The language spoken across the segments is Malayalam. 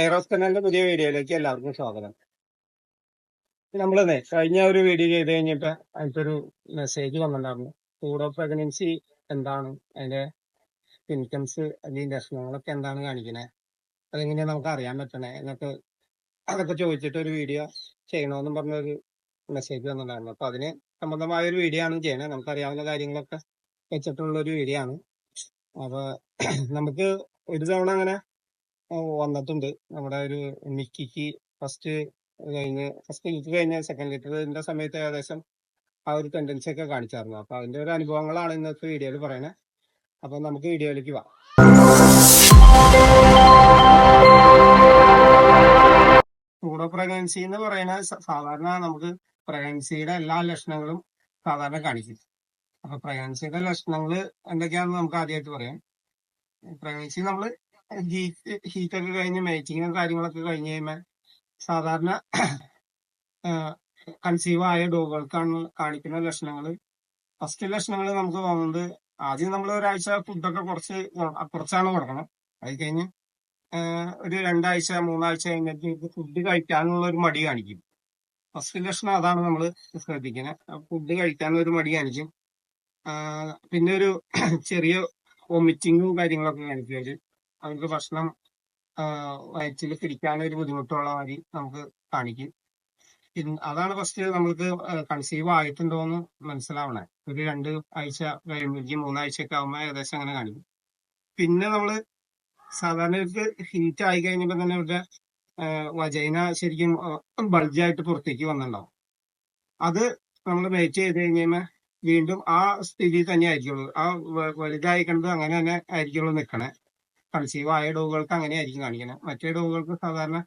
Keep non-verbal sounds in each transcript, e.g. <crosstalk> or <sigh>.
എയറോസ്കനലിന്റെ പുതിയ വീഡിയോയിലേക്ക് എല്ലാവർക്കും സ്വാഗതം. നമ്മളെ കഴിഞ്ഞ ഒരു വീഡിയോ ചെയ്ത് കഴിഞ്ഞിട്ട് അതിനൊരു മെസ്സേജ് വന്നിട്ടുണ്ടായിരുന്നു. ഓഫ് പ്രഗ്നൻസി എന്താണ്? അതിന്റെ സിംറ്റംസ് അല്ലെങ്കിൽ ലക്ഷണങ്ങളൊക്കെ എന്താണ് കാണിക്കുന്നത് അതെങ്ങനെയാ നമുക്ക് അറിയാൻ പറ്റണേ? എന്നൊക്കെ അതൊക്കെ ചോദിച്ചിട്ട് ഒരു വീഡിയോ ചെയ്യണമെന്നും പറഞ്ഞൊരു മെസ്സേജ് വന്നിട്ടുണ്ടായിരുന്നു. അപ്പൊ അതിന് സംബന്ധമായ ഒരു വീഡിയോ ആണ് ചെയ്യണേ. നമുക്ക് അറിയാവുന്ന കാര്യങ്ങളൊക്കെ വെച്ചിട്ടുള്ള ഒരു വീഡിയോ ആണ്. അപ്പൊ നമുക്ക് ഒരു തവണ അങ്ങനെ വന്നിട്ടുണ്ട്. നമ്മുടെ ഒരു മിക്കിക്ക് ഫസ്റ്റ് കഴിഞ്ഞ് ഫസ്റ്റ് ലിറ്റർ കഴിഞ്ഞ സെക്കൻഡ് ലിറ്ററിന്റെ സമയത്ത് ഏകദേശം ആ ഒരു ടെൻഡൻസി ഒക്കെ കാണിച്ചായിരുന്നു. അപ്പൊ അതിന്റെ ഒരു അനുഭവങ്ങളാണ് ഇന്നത്തെ വീഡിയോയിൽ പറയണേ. അപ്പൊ നമുക്ക് വീഡിയോയിലേക്ക് വാ. സൂഡോ പ്രഗ്നൻസി എന്ന് പറയുന്ന സാധാരണ നമുക്ക് പ്രഗ്നൻസിയുടെ എല്ലാ ലക്ഷണങ്ങളും സാധാരണ കാണിക്കും. അപ്പൊ പ്രഗ്നൻസിയുടെ ലക്ഷണങ്ങൾ എന്തൊക്കെയാണെന്ന് നമുക്ക് ആദ്യമായിട്ട് പറയാം. പ്രഗ്നൻസി നമ്മൾ ഹീറ്റ് ഹീറ്റൊക്കെ കഴിഞ്ഞ് മേറ്റിങ്ങും കാര്യങ്ങളൊക്കെ കഴിഞ്ഞ് കഴിയുമ്പോൾ സാധാരണ കൺസീവ് ആയ ഡോഗുകൾക്കാണ് കാണിക്കുന്ന ലക്ഷണങ്ങൾ ഫസ്റ്റ് ലക്ഷണങ്ങൾ നമുക്ക് തോന്നുന്നത് ആദ്യം നമ്മൾ ഒരാഴ്ച ഫുഡൊക്കെ കുറച്ച് കുറച്ചാണ് കൊടുക്കണം. അത് കഴിഞ്ഞ് ഒരു രണ്ടാഴ്ച മൂന്നാഴ്ച കഴിഞ്ഞിട്ട് ഫുഡ് കഴിക്കാനുള്ള ഒരു മടി കാണിക്കും. ഫസ്റ്റ് ലക്ഷണം അതാണ് നമ്മൾ ശ്രദ്ധിക്കുന്നത് ഫുഡ് കഴിക്കാനുള്ള ഒരു മടി കാണിക്കും. പിന്നെ ഒരു ചെറിയ വൊമിറ്റിങ്ങും കാര്യങ്ങളൊക്കെ കാണിക്കുകയും അവർക്ക് ഭക്ഷണം വയറ്റിൽ പിടിക്കാൻ ഒരു ബുദ്ധിമുട്ടുള്ള മാതിരി നമുക്ക് കാണിക്കും. അതാണ് ഫസ്റ്റ് നമ്മൾക്ക് കൺസീവ് ആയിട്ടുണ്ടോന്ന് മനസ്സിലാവണേ. ഒരു രണ്ട് ആഴ്ച കഴിയുമ്പോഴേക്കും മൂന്നാഴ്ചയൊക്കെ ആകുമ്പോൾ ഏകദേശം അങ്ങനെ കാണിക്കും. പിന്നെ നമ്മൾ സാധാരണ ഇവർക്ക് ഹീറ്റ് ആയി കഴിഞ്ഞപ്പോ തന്നെ ഇവരുടെ വജൈന ശരിക്കും ബൾജായിട്ട് പുറത്തേക്ക് വന്നിട്ടുണ്ടാവും. അത് നമ്മൾ മേറ്റ് ചെയ്ത് കഴിഞ്ഞാൽ വീണ്ടും ആ സ്ഥിതി തന്നെ ആയിരിക്കുള്ളൂ. ആ വലുതായി കണ്ടത് അങ്ങനെ തന്നെ ആയിരിക്കുള്ളൂ നിൽക്കണേ കൺസീവ് ആയ ഡോഗുകൾക്ക് അങ്ങനെ ആയിരിക്കും കാണിക്കുന്നത്. മറ്റേ ഡോഗുകൾക്ക് സാധാരണ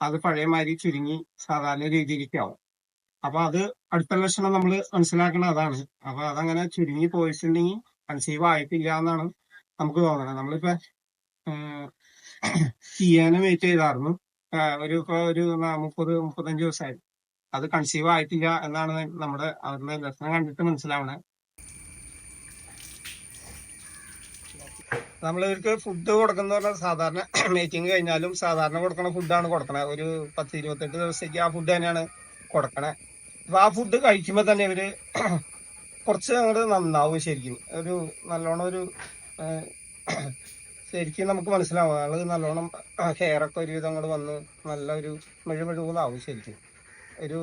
അത് പഴയ മാതിരി ചുരുങ്ങി സാധാരണ രീതിയിലേക്ക് ആവും അപ്പൊ അത് അടുത്ത ലക്ഷണം നമ്മൾ മനസ്സിലാക്കണം അതാണ്. അപ്പൊ അതങ്ങനെ ചുരുങ്ങി പോയിട്ടുണ്ടെങ്കിൽ കൺസീവ് ആയിട്ടില്ല എന്നാണ് നമുക്ക് തോന്നണം നമ്മളിപ്പോ ചെയ്യാനെ വെയിറ്റ് ചെയ്തായിരുന്നു. ഒരു ഒരു മുപ്പത് മുപ്പത്തഞ്ച് ദിവസമായി. അത് കൺസീവ് ആയിട്ടില്ല എന്നാണ് നമ്മുടെ അവരുടെ ലക്ഷണം കണ്ടിട്ട് മനസ്സിലാവണേ നമ്മളിവർക്ക് ഫുഡ് കൊടുക്കുന്ന പറഞ്ഞാൽ സാധാരണ മീറ്റിംഗ് കഴിഞ്ഞാലും സാധാരണ കൊടുക്കണ ഫുഡാണ് കൊടുക്കണത് ഒരു പത്ത് ഇരുപത്തെട്ട് ദിവസത്തേക്ക് ആ ഫുഡ് തന്നെയാണ് കൊടുക്കണേ. അപ്പൊ ആ ഫുഡ് കഴിക്കുമ്പോൾ തന്നെ ഇവർ കുറച്ച് അങ്ങോട്ട് നന്നാവും ശരിക്കും. ഒരു നല്ലോണം ഒരു ശരിക്കും നമുക്ക് മനസ്സിലാവും. ആൾ നല്ലോണം ഹെയർ ഒക്കെ ഒരുവിധം അങ്ങോട്ട് വന്ന് നല്ലൊരു മെഴുമെഴുകുന്നാവും ശരിക്കും. ഒരു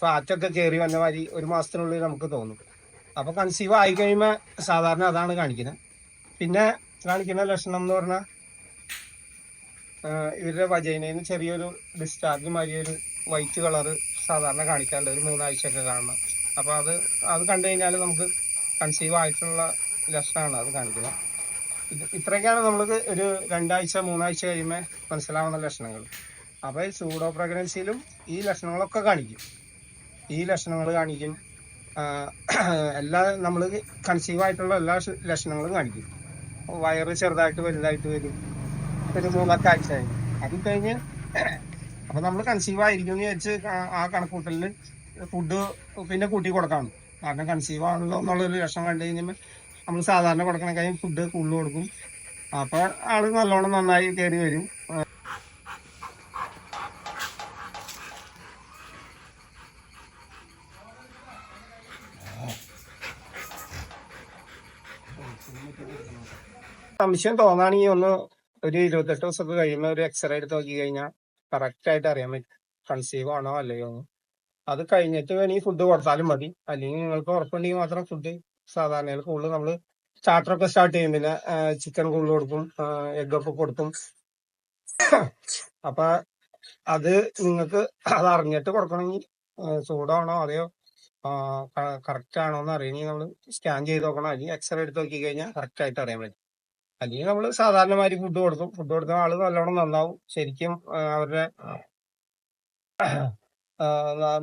ഫാറ്റൊക്കെ കയറി വന്ന മാതിരി ഒരു മാസത്തിനുള്ളിൽ നമുക്ക് തോന്നും. അപ്പോൾ കൺസീവ് ആയി കഴിയുമ്പോൾ സാധാരണ അതാണ് കാണിക്കുന്നത് പിന്നെ കാണിക്കുന്ന ലക്ഷണം എന്ന് പറഞ്ഞാൽ ഇവരുടെ വജൈനയിൽ നിന്ന് ചെറിയൊരു ഡിസ്ചാർജ് മാതിരി ഒരു വൈറ്റ് കളറ് സാധാരണ കാണിക്കാറുണ്ട്. ഒരു മൂന്നാഴ്ചയൊക്കെ കാണണം അപ്പോൾ അത് അത് കണ്ടു കഴിഞ്ഞാൽ നമുക്ക് കൺസീവ് ആയിട്ടുള്ള ലക്ഷണമാണ് അത് കാണിക്കുന്നത്. ഇത് ഇത്രയൊക്കെയാണ് നമ്മൾക്ക് ഒരു രണ്ടാഴ്ച മൂന്നാഴ്ച കഴിയുമ്പോൾ മനസ്സിലാവുന്ന ലക്ഷണങ്ങൾ. അപ്പോൾ സൂഡോ പ്രഗ്നൻസിയിലും ഈ ലക്ഷണങ്ങളൊക്കെ കാണിക്കും. ഈ ലക്ഷണങ്ങൾ കാണിക്കും. <clears throat> എല്ലാ നമ്മൾ കൺസീവ് ആയിട്ടുള്ള എല്ലാ ലക്ഷണങ്ങളും കാണിക്കും. വയറ് ചെറുതായിട്ട് വലുതായിട്ട് വരും. ഒരു മൂന്നൊക്കെ ആഴ്ച കഴിഞ്ഞ് അത് <clears throat> കഴിഞ്ഞ് അപ്പൊ നമ്മൾ കൺസീവ് ആയിരിക്കും എന്ന് വെച്ച് ആ- കണക്കൂട്ടലിൽ ഫുഡ് പിന്നെ കൂട്ടി കൊടുക്കാം കാരണം കൺസീവ് ആണല്ലോ എന്നുള്ളൊരു ലക്ഷണം കണ്ടു കഴിഞ്ഞാൽ നമ്മൾ സാധാരണ കൊടുക്കണ കഴിഞ്ഞ് ഫുഡ് കൂടുതൽ കൊടുക്കും. അപ്പൊ ആൾ നല്ലോണം നന്നായി കയറി വരും. സംശയം തോന്നാണെങ്കിൽ ഒന്ന് ഒരു ഇരുപത്തെട്ട് ദിവസമൊക്കെ കഴിയുമ്പോൾ ഒരു എക്സ്റേ എടുത്ത് നോക്കി കഴിഞ്ഞാൽ കറക്റ്റ് ആയിട്ട് അറിയാൻ പറ്റും. കൺസീവ് ആണോ അല്ലയോ അത് കഴിഞ്ഞിട്ട് വേണമെങ്കിൽ ഫുഡ് കൊടുത്താലും മതി. അല്ലെങ്കിൽ നിങ്ങൾക്ക് ഉറപ്പുണ്ടെങ്കിൽ മാത്രം ഫുഡ് സാധാരണ കൂടുതൽ നമ്മൾ സ്റ്റാർട്ടറൊക്കെ സ്റ്റാർട്ട് ചെയ്യും. പിന്നെ ചിക്കൻ കൂടുതൽ കൊടുക്കും എഗ് ഒക്കെ കൊടുക്കും. അപ്പൊ അത് നിങ്ങൾക്ക് അത് അറിഞ്ഞിട്ട് കൊടുക്കണമെങ്കിൽ ചൂടാണോ അതെയോ കറക്റ്റ് ആണോ എന്ന് അറിയണമെങ്കിൽ നമ്മൾ സ്കാൻ ചെയ്ത് നോക്കണം. അല്ലെങ്കിൽ എക്സ്റേ എടുത്ത് നോക്കി കഴിഞ്ഞാൽ കറക്റ്റ് ആയിട്ട് അറിയാൻ പറ്റും. അല്ലെങ്കിൽ നമ്മൾ സാധാരണമാതിരി ഫുഡ് കൊടുക്കും. ഫുഡ് കൊടുക്കുന്ന ആൾ നല്ലോണം നന്നാവും. ശരിക്കും അവരുടെ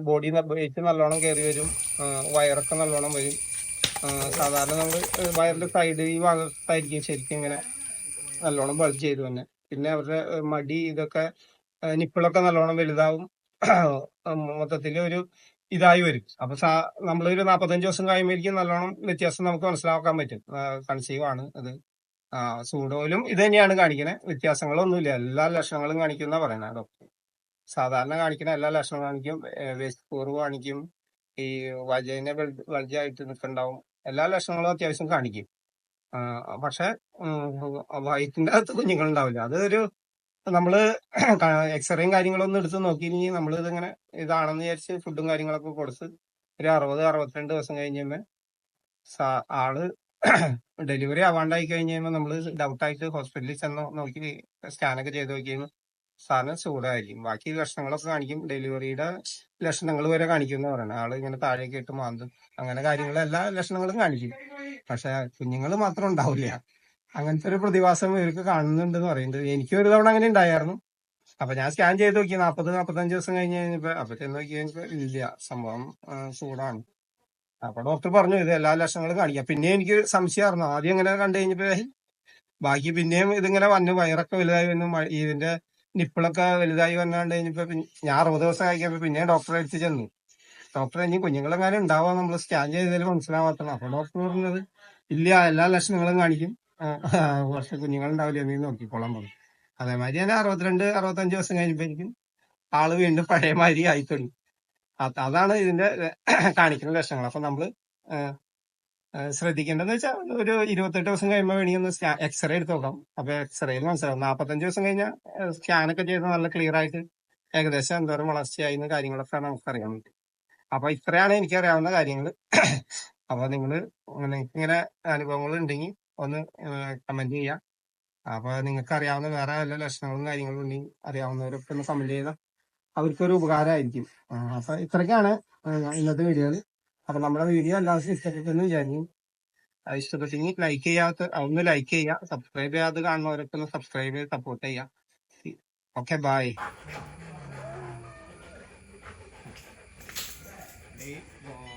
ബോഡി വെയിറ്റ് നല്ലോണം കയറി വരും. വയറൊക്കെ നല്ലോണം വരും. സാധാരണ നമ്മൾ വയറിന്റെ സൈഡ് ഈ ഭാഗത്തായിരിക്കും ശരിക്കും ഇങ്ങനെ നല്ലോണം ബൾജ് ചെയ്തു തന്നെ പിന്നെ അവരുടെ മടി ഇതൊക്കെ നിപ്പിളൊക്കെ നല്ലോണം വലുതാവും. മൊത്തത്തിൽ ഒരു ഇതായി വരും. അപ്പൊ സാ നമ്മളൊരു നാപ്പത്തഞ്ച് ദിവസം കഴിയുമ്പോഴേക്കും നല്ലോണം വ്യത്യാസം നമുക്ക് മനസ്സിലാക്കാൻ പറ്റും. കൺസീവ് ആണ് അത്. ആ സൂഡോയിലും ഇത് തന്നെയാണ് കാണിക്കുന്നത് വ്യത്യാസങ്ങളൊന്നുമില്ല. എല്ലാ ലക്ഷണങ്ങളും കാണിക്കുന്ന പറയണ ഡോക്ടർ സാധാരണ കാണിക്കുന്ന എല്ലാ ലക്ഷണങ്ങളും കാണിക്കും. വേസ്റ്റ് കൂറ് കാണിക്കും. ഈ വജൈന വൾജായിട്ട് നിൽക്കണ്ടാവും. എല്ലാ ലക്ഷണങ്ങളും അത്യാവശ്യം കാണിക്കും. പക്ഷെ വയറ്റിന്റെ അകത്ത് കുഞ്ഞുങ്ങളുണ്ടാവില്ല. അതൊരു നമ്മൾ എക്സ്റേയും കാര്യങ്ങളൊന്നും എടുത്ത് നോക്കിയില്ലെങ്കിൽ നമ്മൾ ഇതിങ്ങനെ ഇതാണെന്ന് വിചാരിച്ച് ഫുഡും കാര്യങ്ങളൊക്കെ കൊടുത്ത് ഒരു അറുപത് അറുപത്തിരണ്ട് ദിവസം കഴിഞ്ഞ് ആൾ ഡെലിവറി ആവാണ്ടായി കഴിഞ്ഞ് കഴിയുമ്പോൾ നമ്മൾ ഡൗട്ടായിട്ട് ഹോസ്പിറ്റലിൽ ചെന്ന് നോക്കി സ്കാനൊക്കെ ചെയ്ത് നോക്കി സാറിന് ചൂടായിരിക്കും. ബാക്കി ലക്ഷണങ്ങളൊക്കെ കാണിക്കും. ഡെലിവറിയുടെ ലക്ഷണങ്ങൾ വരെ കാണിക്കും എന്ന് പറയണത് ആൾ ഇങ്ങനെ താഴേക്ക് ഇട്ട് മാന്തും. അങ്ങനെ കാര്യങ്ങൾ എല്ലാ ലക്ഷണങ്ങളും കാണിക്കും. പക്ഷെ കുഞ്ഞുങ്ങൾ മാത്രം ഉണ്ടാവില്ല. അങ്ങനത്തെ ഒരു പ്രതിഭാസം ഇവർക്ക് കാണുന്നുണ്ടെന്ന് പറയുന്നത് എനിക്ക് ഒരു തവണ അങ്ങനെ ഉണ്ടായിരുന്നു. അപ്പൊ ഞാൻ സ്കാൻ ചെയ്ത് നോക്കി. നാപ്പത് നാപ്പത്തഞ്ച് ദിവസം കഴിഞ്ഞ് കഴിഞ്ഞപ്പോ അപ്പൊ ചെന്ന് നോക്കി ഇല്ല. സംഭവം സൂടാണ് അപ്പൊ ഡോക്ടർ പറഞ്ഞു ഇത് എല്ലാ ലക്ഷണങ്ങളും കാണിക്കാം. പിന്നെ എനിക്ക് സംശയമായിരുന്നു ആദ്യം ഇങ്ങനെ കണ്ടു കഴിഞ്ഞപ്പോ ബാക്കി പിന്നെയും ഇതിങ്ങനെ വന്ന്. വയറൊക്കെ വലുതായി വന്നു. ഇതിന്റെ നിപ്പിളൊക്കെ വലുതായി വന്നാണ്ട് കഴിഞ്ഞപ്പോ ഞാൻ അറുപത് ദിവസം കഴിക്കുമ്പോ പിന്നെ ഡോക്ടറെ അടുത്ത് ചെന്നു. ഡോക്ടർ ഇനി കുഞ്ഞുങ്ങളെങ്ങാനും ഉണ്ടാവാ? നമ്മൾ സ്കാൻ ചെയ്തതിൽ മനസ്സിലാവാത്തതാണ്. അപ്പൊ ഡോക്ടർ പറഞ്ഞത് ഇല്ല എല്ലാ ലക്ഷണങ്ങളും കാണിക്കും. കുറച്ച് കുഞ്ഞുങ്ങളുണ്ടാവില്ല? നീ നോക്കിക്കോളാൻ പറഞ്ഞു. അതേമാതിരി ഞാൻ അറുപത്തിരണ്ട് അറുപത്തഞ്ച് ദിവസം കഴിഞ്ഞപ്പോഴേക്കും ആൾ വീണ്ടും പഴയ മാതിരി ആയി തുടങ്ങി അതാണ് ഇതിന്റെ കാണിക്കുന്ന ലക്ഷണങ്ങൾ. അപ്പൊ നമ്മൾ ശ്രദ്ധിക്കേണ്ടതെന്ന് വെച്ചാൽ ഒരു ഇരുപത്തെട്ട് ദിവസം കഴിയുമ്പോൾ വേണമെങ്കിൽ ഒന്ന് എക്സ്റേ എടുത്ത് നോക്കാം അപ്പൊ എക്സ്റേയിൽ മനസ്സിലാവും. നാപ്പത്തഞ്ച് ദിവസം കഴിഞ്ഞാൽ സ്കാനൊക്കെ ചെയ്ത് നല്ല ക്ലിയർ ആയിട്ട് ഏകദേശം എന്തോരം വളർച്ചയായി കാര്യങ്ങളൊക്കെ നമുക്ക് അറിയാൻ പറ്റും അപ്പൊ ഇത്രയാണ് എനിക്ക് അറിയാവുന്ന കാര്യങ്ങൾ. <coughs> അപ്പൊ നിങ്ങൾ നിങ്ങൾക്ക് ഇങ്ങനെ അനുഭവങ്ങൾ ഉണ്ടെങ്കിൽ ഒന്ന് കമന്റ് ചെയ്യാം. അപ്പൊ നിങ്ങൾക്ക് അറിയാവുന്ന വേറെ വല്ല ലക്ഷണങ്ങളും കാര്യങ്ങളും ഉണ്ടെങ്കിൽ അറിയാവുന്നവരൊക്കെ ഒന്ന് കമന്റ് ചെയ്താൽ അവർക്കൊരു ഉപകാരമായിരിക്കും. അപ്പൊ ഇത്രക്കാണ് ഇന്നത്തെ വീഡിയോകൾ അപ്പൊ നമ്മുടെ വീഡിയോ എല്ലാവർക്കും ഇഷ്ടപ്പെട്ടെന്ന് വിചാരിക്കും അത് ഇഷ്ടപ്പെട്ടെങ്കിൽ ലൈക്ക് ചെയ്യാത്ത ഒന്ന് ലൈക്ക് ചെയ്യുക സബ്സ്ക്രൈബ് ചെയ്യാത്ത കാണുന്നവരൊക്കെ ഒന്ന് സബ്സ്ക്രൈബ് ചെയ്ത് സപ്പോർട്ട് ചെയ്യുക. Okay bye one,